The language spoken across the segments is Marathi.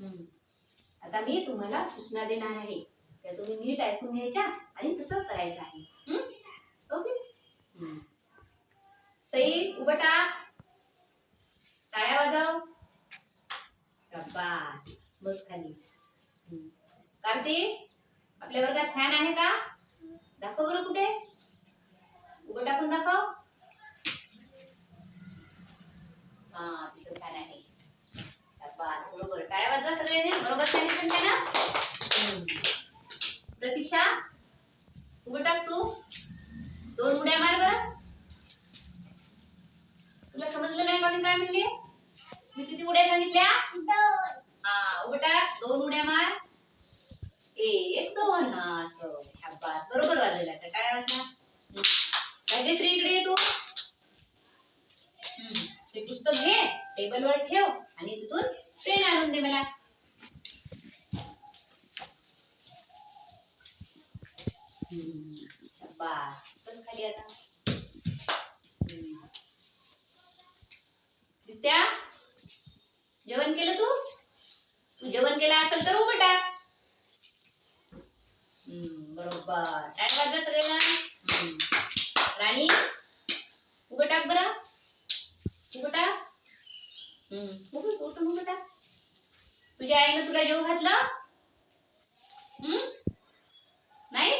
हम्म. आता मी तुम्हाला सूचना देणार आहे. त्या तुम्ही नीट ऐकून घ्यायच्या आणि तसं करायचं आहे. ओके? सई उभटा टाळ्या वाजव. बस बस खाली. हम्म. कार्तिक आपल्या वर्गात फॅन आहे का? दाखव बरं कुठे? उभं टाकून दाखव हा तिथं फॅन आहे शाबास का सगळ्यांनी बरोबर सांगितलं ना प्रतीक्षा उभं टाक तू. दोन उड्या मार बरं. तुला समजलं नाही का काय म्हणले? मी किती उड्या सांगितल्या? हा उभं टाक. दोन उड्या मार. एक दोन. हा असं. शाबास बरोबर वाजलेला आता काय वाजला हम्म. राजेश्री इकडे ये तू? हम्म. ते पुस्तक घे. टेबलवर ठेव. आणि तिथून पेन आणून दे मला. हम्म. शाबास बस खाली आता. हम्म. जेवण केलं तू? तू जेवण केलं असेल तर उभं टाक. हम्म, बरोबर. टाट वाजवा सगळ्यांना? हम्म. राणी उभं टाक बरं. उभं टाक. हम्म, उभं उठून उभं टाक. तुझ्या आईनं तुला जेव घातलं हम्म नाही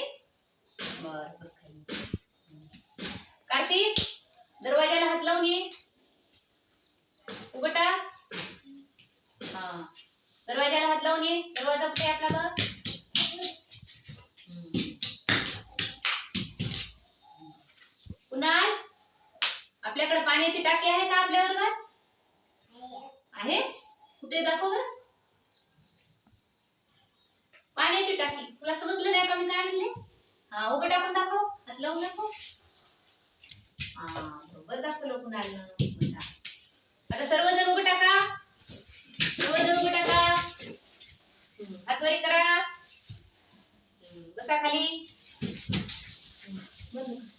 बर बस खाली कार्तिक दरवाजाला हात लावून ये. उघटा हा. दरवाजाला हात लावून ये. दरवाजा कुठे आपला बघ. कुणाल? आपल्याकडे पाण्याची टाकी आहे का आपल्या वर्गात आहे. कुठे दाखव बरं. पाण्याची टाकी. तुला समजलं नाही का मी काय म्हणले हा उभं टाकून दाखव नको. हा बरोबर दाखवलं कुणालनं बसा. आता सर्वजण उभं टाका. सर्वजण उभं टाका. हम्म, हात वरी करा. बसा खाली. बंद